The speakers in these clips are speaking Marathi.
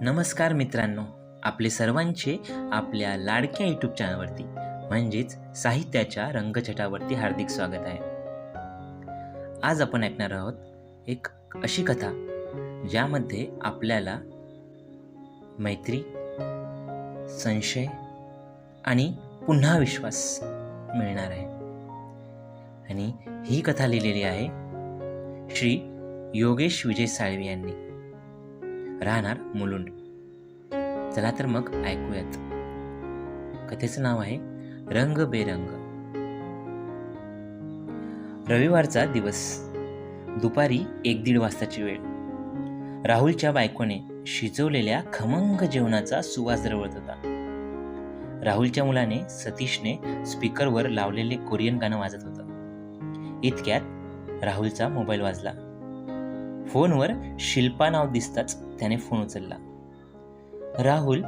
नमस्कार मित्रांनो आपले सर्वांचे आपल्या लाडक्या यूट्यूब चॅनलवरती म्हणजेच साहित्याच्या रंगछटावरती हार्दिक स्वागत आहे. आज आपण ऐकणार आहोत एक अशी कथा ज्यामध्ये आपल्याला मैत्री संशय आणि पुन्हा विश्वास मिळणार आहे. आणि ही कथा लिहिलेली आहे श्री योगेश विजय साळवी यांनी. राहणार मुलुंड. चला तर मग ऐकूयात. कथेचं नाव आहे रंग बेरंग रविवारचा दिवस. दुपारी एक दीड वाजताची वेळ. राहुलच्या बायकोने शिजवलेल्या खमंग जेवणाचा सुवास दरवळत होता. राहुलच्या मुलाने सतीशने स्पीकरवर लावलेले कोरियन गाणं वाजत होतं. इतक्यात राहुलचा मोबाईल वाजला. फोनवर शिल्पा नाव दिसताच त्याने फोन उचलला. राहुल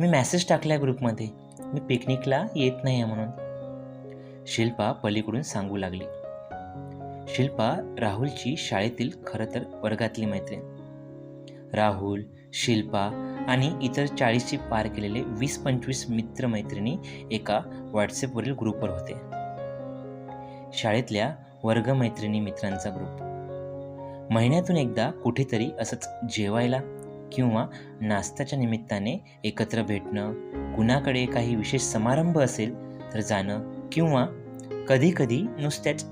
मी मॅसेज टाकला ग्रुपमध्ये. मी पिकनिकला येत नाही आहे म्हणून. शिल्पा पलीकडून सांगू लागली. शिल्पा राहुलची शाळेतील खरं तर वर्गातली मैत्रीण. राहुल शिल्पा आणि इतर चाळीसची पार केलेले वीस पंचवीस मित्रमैत्रिणी एका व्हॉट्सॲपवरील ग्रुपवर होते. शाळेतल्या वर्गमैत्रिणी मित्रांचा ग्रुप महिन्यातून एकदा कुठेतरी असंच जेवायला किंवा नाश्त्याच्या निमित्ताने एकत्र भेटणं कुणाकडे काही विशेष समारंभ असेल तर जाणं किंवा कधीकधी नुसत्याच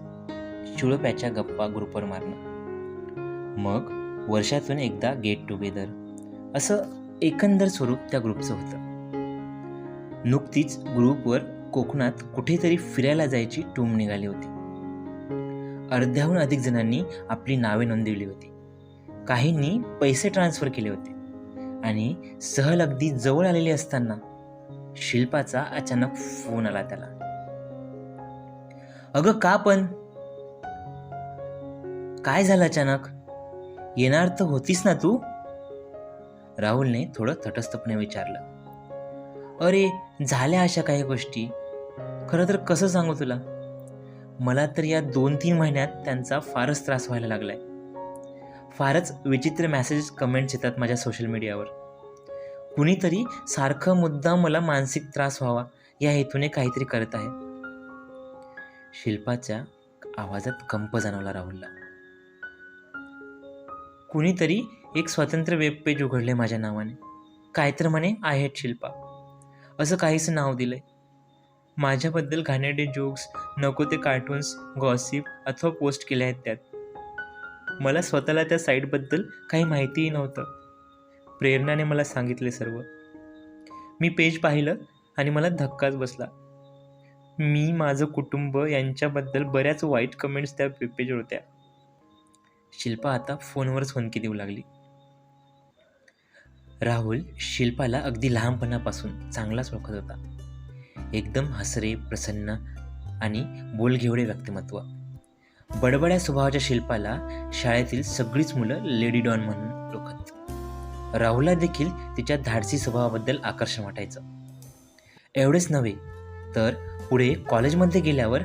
चुळप्याच्या गप्पा ग्रुपवर मारणं. मग वर्षातून एकदा गेट टुगेदर असं एकंदर स्वरूप त्या ग्रुपचं होतं. नुकतीच ग्रुपवर कोकणात कुठेतरी फिरायला जायची टूम निघाली होती. अर्ध्याहून अधिक जणांनी आपली नावे नोंदवली होती. काहींनी पैसे ट्रान्सफर केले होते. आणि सहल अगदी जवळ आलेली असताना शिल्पाचा अचानक फोन आला त्याला. अगं का पण? काय झालं अचानक? येणार तर होतीस ना तू? राहुलने थोडं तटस्थपणे विचारलं. अरे झाल्या अशा काही गोष्टी. खरं तर कसं सांगू तुला? मला तर या दोन तीन महिन्यात त्यांचा फारच त्रास व्हायला लागलाय. फारच विचित्र मेसेजेस कमेंट्स येतात माझ्या सोशल मीडियावर कुणीतरी सारखं मुद्दा मला मानसिक त्रास व्हावा या हेतूने काहीतरी करत आहे. शिल्पाच्या आवाजात कंप जाणवला राहुलला. कुणीतरी एक स्वतंत्र वेब पेज उघडले माझ्या नावाने. काय तर म्हणे आहेत शिल्पा. असं काहीच नाव दिलंय. माझ्याबद्दल घाणेरडे जोक्स नको ते कार्टून्स गॉसिप अथवा पोस्ट केले आहेत त्यात. मला स्वतःला त्या साईटबद्दल काही माहितीही नव्हतं. प्रेरणाने मला सांगितले सर्व. मी पेज पाहिलं आणि मला धक्काच बसला. मी माझं कुटुंब यांच्याबद्दल बऱ्याच वाईट कमेंट्स त्या पेजवर होत्या. शिल्पा आता फोनवरच हुंकी देऊ लागली. राहुल शिल्पाला अगदी लहानपणापासून चांगलाच ओळखत होता. एकदम हसरे प्रसन्न आणि बोलघेवडे व्यक्तिमत्व. बडबड्या स्वभावाच्या शिल्पाला शाळेतील सगळीच मुलं लेडी डॉन म्हणून ओळखत. राहुलला देखील तिच्या धाडसी स्वभावाबद्दल आकर्षण वाटायचं. एवढेच नव्हे तर पुढे कॉलेजमध्ये गेल्यावर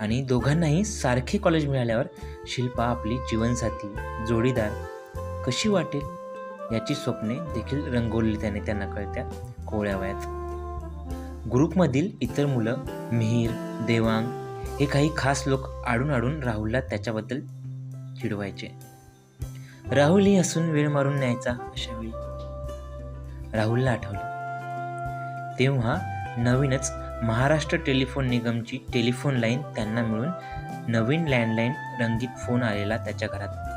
आणि दोघांनाही सारखे कॉलेज मिळाल्यावर शिल्पा आपली जीवनसाथी जोडीदार कशी वाटेल याची स्वप्ने देखील रंगवली त्याने त्यांना कळत्या कोवळ्या वयात. ग्रुपमधील इतर मुलं मिहीर देवांग हे काही खास लोक आडून आडून राहुलला त्याच्याबद्दल चिडवायचे. राहुलही हसून वेळ मारून न्यायचा अशा वेळी. राहुलला आठवलं. तेव्हा नवीनच महाराष्ट्र टेलिफोन निगमची टेलिफोन लाईन त्यांना मिळून नवीन लँडलाईन रंगीत फोन आलेला त्याच्या घरात.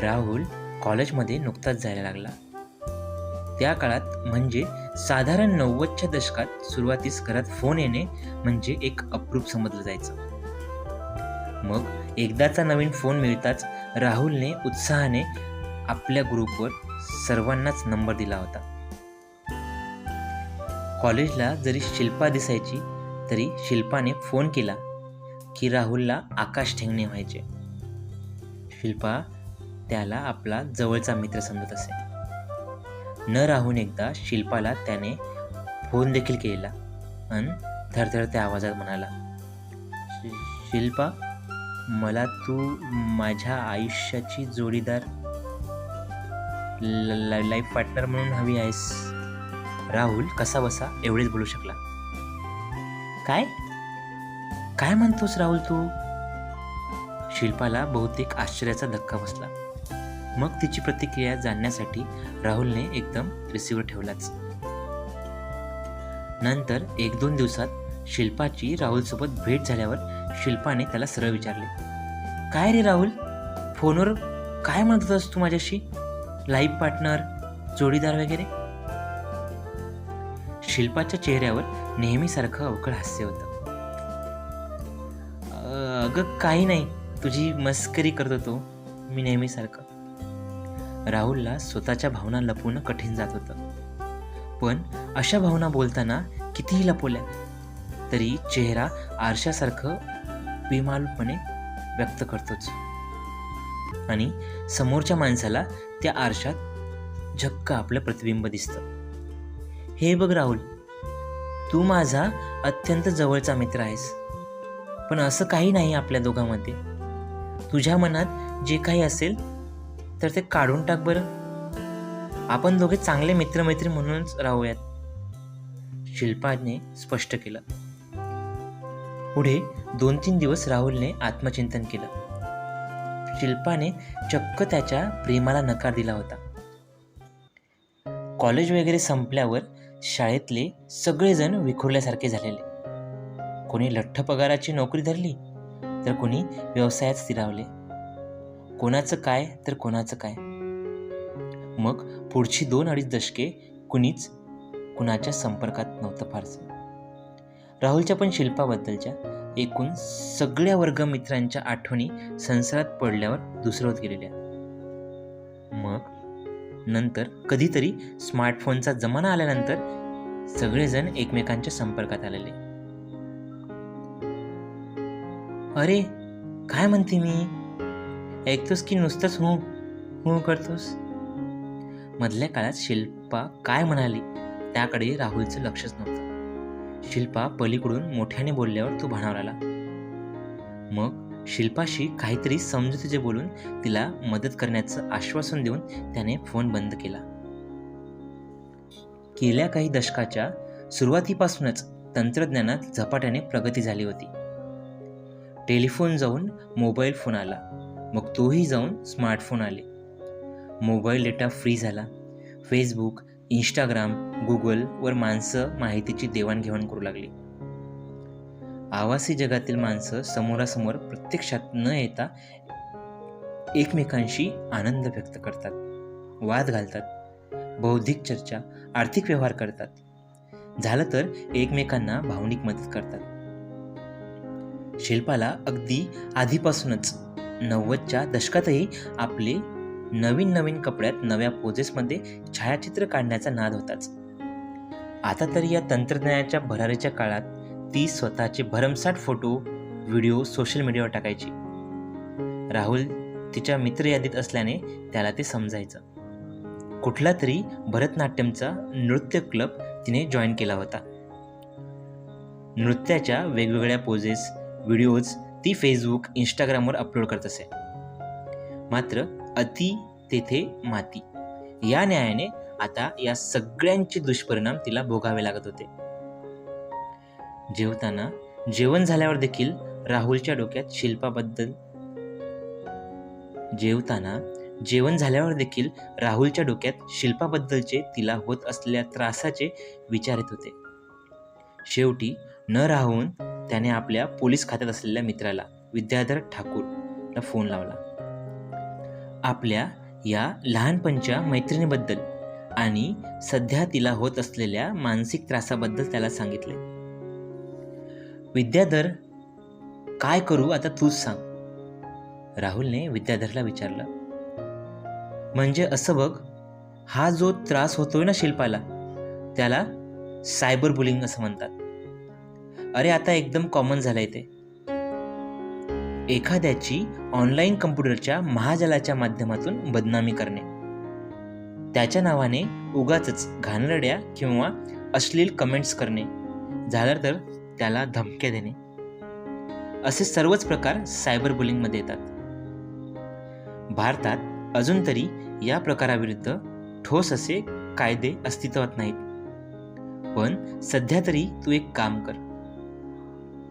राहुल कॉलेजमध्ये नुकताच जायला लागला. त्या काळात म्हणजे साधारण नव्वदच्या दशकात सुरुवातीस घरात फोन येणे म्हणजे एक अप्रूप समजलं जायचं. मग एकदाचा नवीन फोन मिळताच राहुलने उत्साहाने आपल्या ग्रुपवर सर्वांनाच नंबर दिला होता. कॉलेजला जरी शिल्पा दिसायची तरी शिल्पाने फोन केला की राहुलला आकाश ठेंगणे व्हायचे. शिल्पा त्याला आपला जवळचा मित्र समजत असे. न राहून एकदा शिल्पाला त्याने फोन देखील केला अन थरथरत्या आवाजात म्हणाला "शि- शिल्पा मला तू माझ्या आयुष्याची जोडीदार लाईफ पार्टनर म्हणून हवी आहेस. राहुल कसा बसा एवढेच बोलू शकला. काय? काय म्हणतोस राहुल तू? शिल्पाला बहुतेक आश्चर्याचा धक्का बसला. मग तिची प्रतिक्रिया जाणण्यासाठी राहुलने एकदम रिसिव्हर ठेवलाच. नंतर एक दोन दिवसात शिल्पाची राहुलसोबत भेट झाल्यावर शिल्पाने त्याला सरळ विचारले काय रे राहुल? फोनवर काय म्हणत होतास तू माझ्याशी? लाईफ पार्टनर जोडीदार वगैरे? शिल्पाच्या चेहऱ्यावर नेहमीसारखं अवघड हास्य होतं. अगं काही नाही. तुझी मस्करी करत होतो मी नेहमीसारखं राहुलला स्वतःच्या भावना लपवणं कठीण जात होतं. पण अशा भावना बोलताना कितीही लपवल्या तरी चेहरा आरशासारखं बेमालूपणे व्यक्त करतोच. आणि समोरच्या माणसाला त्या आरशात झक्क आपलं प्रतिबिंब दिसतं. हे बघ राहुल तू माझा अत्यंत जवळचा मित्र आहेस. पण असं काही नाही आपल्या दोघांमध्ये. तुझ्या मनात जे काही असेल तर ते काढून टाक बरं. आपण दोघे चांगले मित्रमैत्री म्हणूनच राहूयात. शिल्पाने स्पष्ट केलं. पुढे दोन तीन दिवस राहुलने आत्मचिंतन केलं. शिल्पाने चक्क त्याच्या प्रेमाला नकार दिला होता. कॉलेज वगैरे संपल्यावर शाळेतले सगळेजण विखुरल्यासारखे झालेले. कोणी लठ्ठ पगाराची नोकरी धरली तर कोणी व्यवसायात स्थिरावले. कोणाचं काय तर कोणाचं काय. मग पुढची दोन अडीच दशके कुणीच कुणाच्या संपर्कात नव्हतं फारसं. राहुलच्या पण शिल्पाबद्दलच्या एकूण सगळ्या वर्गमित्रांच्या आठवणी संसारात पडल्यावर दुसरवत गेलेल्या. मग नंतर कधीतरी स्मार्टफोनचा जमाना आल्यानंतर सगळेजण एकमेकांच्या संपर्कात आलेले. अरे काय म्हणते मी? ऐकतोस की नुसतंच हू हू करतोस? मधल्या काळात शिल्पा काय म्हणाली त्याकडे राहुलचं लक्षच नव्हतं. शिल्पा पलीकडून मोठ्याने बोलल्यावर तो भाणावर मग शिल्पाशी काहीतरी समजुतीचे बोलून तिला मदत करण्याचं आश्वासन देऊन त्याने फोन बंद केला. गेल्या काही दशकाच्या सुरुवातीपासूनच तंत्रज्ञानात झपाट्याने प्रगती झाली होती. टेलिफोन जाऊन मोबाईल फोन आला. मग तोही जाऊन स्मार्टफोन आले. मोबाईल डेटा फ्री झाला. फेसबुक इंस्टाग्राम गुगलवर माणसं माहितीची देवाणघेवाण करू लागली. आवासी जगातील माणसं समोरासमोर प्रत्यक्षात न येता एकमेकांशी आनंद व्यक्त करतात. वाद घालतात. बौद्धिक चर्चा आर्थिक व्यवहार करतात. झालं तर एकमेकांना भावनिक मदत करतात. शिल्पाला अगदी आधीपासूनच नव्वदच्या दशकातही आपले नवीन नवीन कपड्यात नव्या पोजेसमध्ये छायाचित्र काढण्याचा नाद होताच. आता तर या तंत्रज्ञानाच्या भरारीच्या काळात ती स्वतःचे भरमसाठ फोटो व्हिडिओ सोशल मीडियावर टाकायची. राहुल तिच्या मित्र यादीत असल्याने त्याला ते समजायचं. कुठला तरी भरतनाट्यमचा नृत्य क्लब तिने जॉईन केला होता. नृत्याच्या वेगवेगळ्या पोजेस व्हिडिओज ती फेसबुक इंस्टाग्रामवर अपलोड करत असे. मात्र अति तेथे माती. या न्यायाने आता या सगळ्यांचे दुष्परिणाम तिला भोगावे लागत होते. जेवताना जेवण झाल्यावर देखील राहुलच्या डोक्यात शिल्पाबद्दल जेवताना जेवण झाल्यावर देखील राहुलच्या डोक्यात शिल्पाबद्दलचे तिला होत असलेल्या त्रासाचे विचार येत होते. शेवटी न राहून त्याने आपल्या पोलीस खात्यात असलेल्या मित्राला विद्याधर ठाकूरला फोन लावला. आपल्या या लहानपणच्या मैत्रिणीबद्दल आणि सध्या तिला होत असलेल्या मानसिक त्रासाबद्दल त्याला सांगितले. विद्याधर काय करू आता तूच सांग. राहुलने विद्याधरला विचारलं. म्हणजे असं बघ हा जो त्रास होतोय ना शिल्पाला त्याला सायबर बुलिंग असं म्हणतात. अरे आता एकदम कॉमन झालंय ते. एखाद्याची ऑनलाईन कम्प्युटरच्या महाजालाच्या माध्यमातून बदनामी करणे. त्याच्या नावाने उगाच घाणरड्या किंवा अश्लील कमेंट्स करणे. झालं तर त्याला धमक्या देणे. असे सर्वच प्रकार सायबर बुलिंगमध्ये येतात. भारतात अजून तरी या प्रकाराविरुद्ध ठोस असे कायदे अस्तित्वात नाहीत. पण सध्या तरी तू एक काम कर.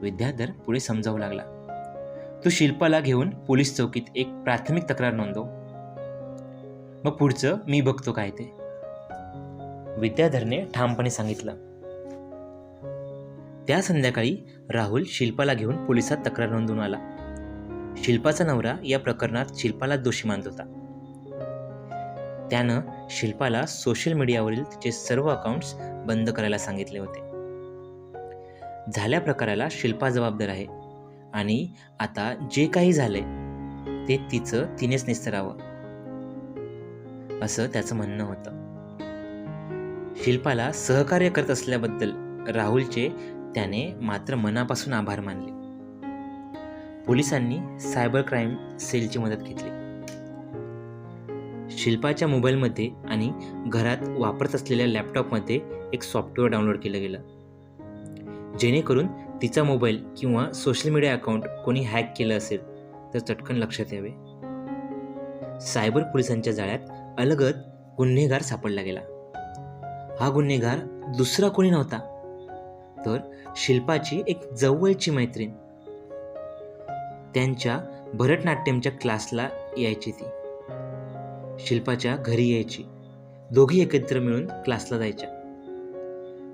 विद्याधर पुढे समजावू लागला. तो शिल्पाला घेऊन पोलीस चौकीत एक प्राथमिक तक्रार नोंदव. मग पुढचं मी बघतो काय ते. विद्याधरने ठामपणे सांगितलं. त्या संध्याकाळी राहुल शिल्पाला घेऊन पोलिसात तक्रार नोंदवून आला. शिल्पाचा नवरा या प्रकरणात शिल्पाला दोषी मानत होता. त्यानं शिल्पाला सोशल मीडियावरील तिचे सर्व अकाउंट्स बंद करायला सांगितले होते. झाल्या प्रकाराला शिल्पा जबाबदार आहे. आणि आता जे काही झालंय ते तिचं तिनेच निस्तरावं. असं त्याचं म्हणणं होतं. शिल्पाला सहकार्य करत असल्याबद्दल राहुलचे त्याने मात्र मनापासून आभार मानले. पोलिसांनी सायबर क्राईम सेलची मदत घेतली. शिल्पाच्या मोबाईलमध्ये आणि घरात वापरत असलेल्या लॅपटॉपमध्ये एक सॉफ्टवेअर डाउनलोड केलं गेलं. जेणेकरून तिचा मोबाईल किंवा सोशल मीडिया अकाउंट कोणी हॅक केलं असेल तर चटकन लक्षात यावे. सायबर पोलिसांच्या जाळ्यात अलगद गुन्हेगार सापडला गेला. हा गुन्हेगार दुसरा कोणी नव्हता तर शिल्पाची एक जवळची मैत्रीण. त्यांच्या भरतनाट्यमच्या क्लासला यायची ती. शिल्पाच्या घरी यायची. दोघी एकत्र मिळून क्लासला जायच्या.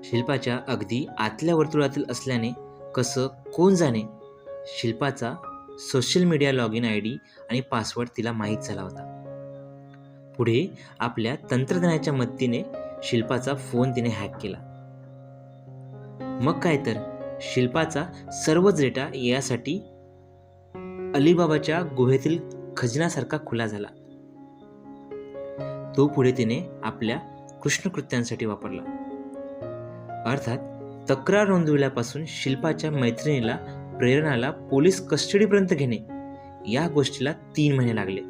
शिल्पाच्या अगदी आतल्या वर्तुळातील असल्याने कसं कोण जाणे? शिल्पाचा social media log in I D आणि पासवर्ड तिला माहीत झाला होता. पुढे आपल्या तंत्रज्ञानाच्या मदतीने शिल्पाचा फोन तिने हॅक केला. मग काय तर शिल्पाचा सर्वच डेटा यासाठी अलिबाबाच्या गुहेतील खजिनासारखा खुला झाला. तो पुढे तिने आपल्या कृष्णकृत्यांसाठी वापरला. अर्थात तक्रार नोंदविल्यापासून शिल्पाच्या मैत्रिणीला प्रेरणाला पोलीस कस्टडीपर्यंत घेणे या गोष्टीला तीन महिने लागले.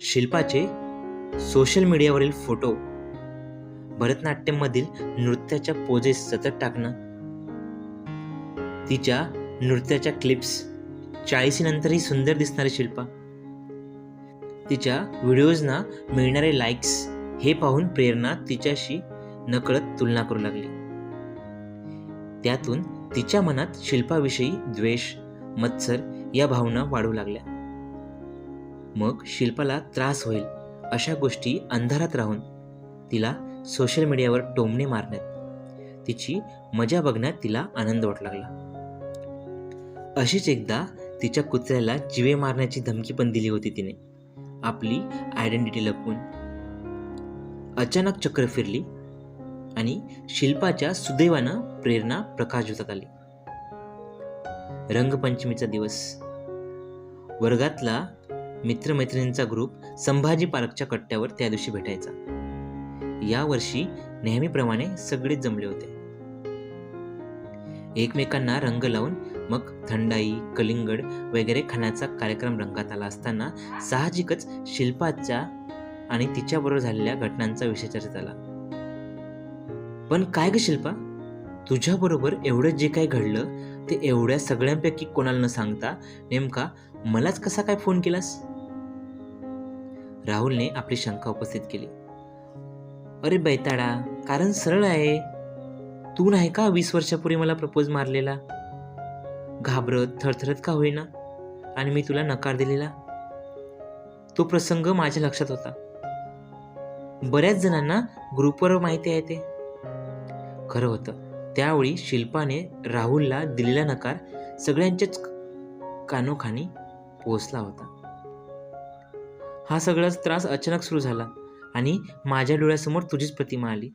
शिल्पाचे सोशल मीडियावरील फोटो भरतनाट्यममधील नृत्याच्या पोजेस सतत टाकणं तिच्या नृत्याच्या क्लिप्स चाळीसीनंतरही सुंदर दिसणारी शिल्पा तिच्या व्हिडिओजना मिळणारे लाईक्स हे पाहून प्रेरणा तिच्याशी नकळत तुलना करू लागली. त्यातून तिच्या मनात शिल्पाविषयी द्वेष मत्सर या भावना वाढू लागल्या. मग शिल्पाला त्रास होईल अशा गोष्टी अंधारात राहून तिला सोशल मीडियावर टोमणे मारण्यात तिची मजा बघण्यात तिला आनंद वाटू लागला. अशीच एकदा तिच्या कुत्र्याला जिवे मारण्याची धमकी पण दिली होती तिने. आपली आयडेंटिटी लपवून. अचानक चक्र फिरली. आणि शिल्पाच्या सुदैवानं प्रेरणा प्रकाशझोतात आली. रंगपंचमीचा दिवस. वर्गातला मित्रमैत्रिणींचा ग्रुप संभाजी पार्कच्या कट्ट्यावर त्या दिवशी भेटायचा. यावर्षी नेहमीप्रमाणे सगळेच जमले होते. एकमेकांना रंग लावून मग थंडाई कलिंगड वगैरे खाण्याचा कार्यक्रम रंगात आला असताना साहजिकच शिल्पाच्या आणि तिच्याबरोबर झालेल्या घटनांचा विषय चर्चेत आला. पण काय ग शिल्पा? तुझ्याबरोबर एवढं जे काय घडलं ते एवढ्या सगळ्यांपैकी कोणाला न सांगता नेमका मलाच कसा काय फोन केलास? राहुलने आपली शंका उपस्थित केली. अरे बैताडा कारण सरळ आहे. तू नाही का वीस वर्षापूर्वी मला प्रपोज मारलेला? घाबरत थरथरत का होईना? आणि मी तुला नकार दिलेला? तो प्रसंग माझ्या लक्षात होता. बऱ्याच जणांना ग्रुपवर माहिती आहे ते. खरं होतं. त्यावेळी शिल्पाने राहुलला दिलेला नकार सगळ्यांच्याच कानोखानी पोचला होता. हा सगळाच त्रास अचानक सुरू झाला आणि माझ्या डोळ्यासमोर तुझीच प्रतिमा आली.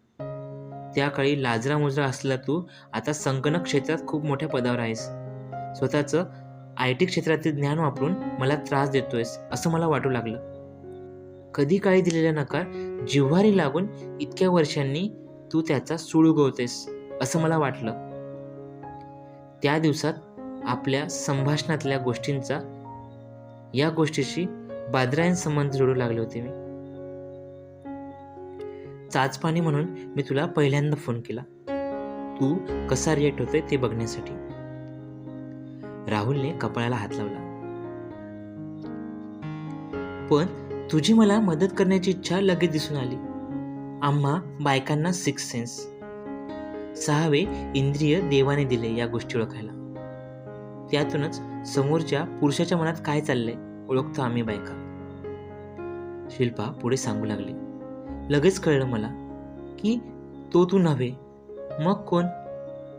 त्या काळी लाजरा मुजरा असला तू आता संगणक क्षेत्रात खूप मोठ्या पदावर आहेस. स्वतःचं आय टी क्षेत्रातील ज्ञान वापरून मला त्रास देतोयस असं मला वाटू लागलं. कधी काळी दिलेला नकार जिव्हारी लागून इतक्या वर्षांनी तू त्याचा सूळ उगवतेस असं मला वाटलं. त्या दिवसात आपल्या संभाषणातल्या गोष्टींचा या गोष्टीशी बादरायन संबंध जोडू लागले होते मी. चाचपाणी म्हणून मी तुला पहिल्यांदा फोन केला. तू कसा रिएक्ट होतोय ते बघण्यासाठी. राहुलने कपाळाला हात लावला. पण तुझी मला मदत करण्याची इच्छा लगेच दिसून आली. आम्हा बायकांना सिक्स सेन्स सहावे इंद्रिय देवाने दिले या गोष्टी ओळखायला. त्यातूनच समोरच्या पुरुषाच्या मनात काय चाललंय ओळखतो आम्ही बायका. शिल्पा पुढे सांगू लागली. लगेच कळलं मला की तो तू नव्हे. मग कोण?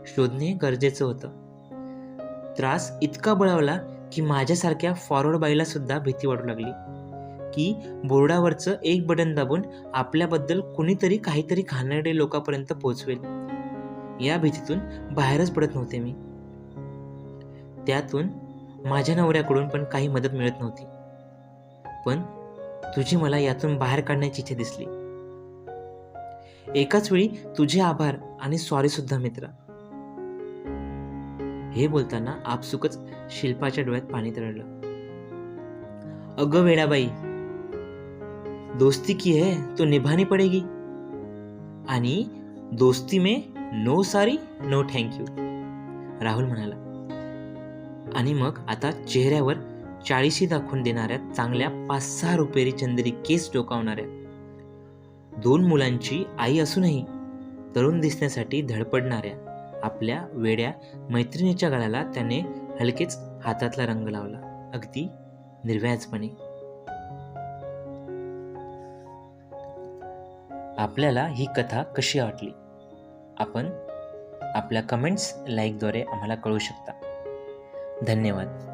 शोधणे गरजेचं होतं. त्रास इतका बळावला की माझ्यासारख्या फॉरवर्ड बाईला सुद्धा भीती वाटू लागली. की बोर्डावरचं एक बटन दाबून आपल्याबद्दल कुणीतरी काहीतरी घाणेरडे लोकांपर्यंत पोहोचवेल. या भीतीतून बाहेरच पडत नव्हते मी. त्यातून माझ्या नवऱ्याकडून पण काही मदत मिळत नव्हती. पण तुझी मला यातून बाहेर काढण्याची इच्छा दिसली. एकाच वेळी तुझे आभार आणि सॉरी सुद्धा मित्रा. हे बोलताना आपसुकच शिल्पाच्या डोळ्यात पाणी तळलं अगं वेडाबाई दोस्ती की है तो निभानी पडेगी। आणि दोस्ती में no sorry no thank you Rahul म्हणाला आणि मग आता चेहऱ्यावर चाळीशी दाखवून देणाऱ्या चांगल्या पाच सहा रुपेरी चंदेरी केस डोकावणाऱ्या दोन मुलांची आई असूनही तरुण दिसण्यासाठी धडपडणाऱ्या आपल्या वेड्या मैत्रिणीच्या गळाला त्याने हलकेच हातातला रंग लावला. अगदी निर्व्याजपणे आपल्याला ही कथा कशी वाटली? आपण आपल्या कमेंट्स लाईकद्वारे आम्हाला कळू शकता. धन्यवाद.